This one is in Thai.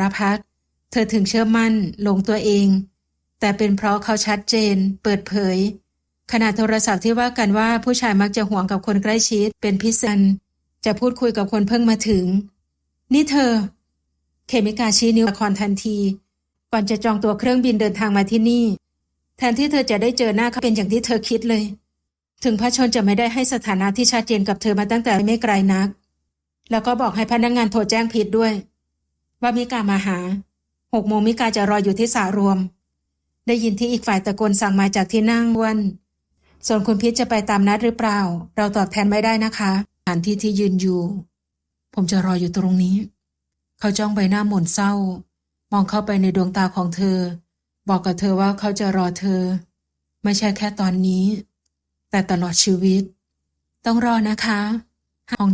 รพัฒน์เธอถึงเชื่อมั่นหลงตัวเอง แต่เป็นเพราะเขาชัดเจน เปิดเผย ขณะโทรศัพท์ที่ว่ากันว่าผู้ชายมักจะห่วงกับคนใกล้ชิดเป็นพิเศษจะพูดคุยกับคนเพิ่งมาถึง นี่เธอ เคมิกาชี้นิ้วละครทันที ก่อนจะจองตัวเครื่องบินเดินทางมาที่นี่ แทนที่เธอจะได้เจอหน้าเขาเป็นอย่างที่เธอคิดเลย ถึงพระชนจะไม่ได้ให้สถานะที่ชัดเจนกับเธอมาตั้งแต่ไม่ไกลนัก แล้วก็บอกให้พนักงงานโทรแจ้งผิดด้วย ว่ามิกามาหาหกโมงมิกาจะรออยู่ที่สารวม ได้ยินที่อีกฝ่ายตะโกนสั่งมาจากที่นั่งวัน ส่วนคุณพิษจะไปตามนัดหรือเปล่า เราตอบแทนไม่ได้นะคะสถานที่ที่ยืนอยู่ ผมจะรออยู่ตรงนี้ เขาจ้องใบหน้าหม่นเศร้า มองเข้าไปในดวงตาของเธอ บอกกับเธอว่าเขาจะรอเธอ ไม่ใช่แค่ตอนนี้ แต่ตลอดชีวิต ต้องรอนะคะห้อง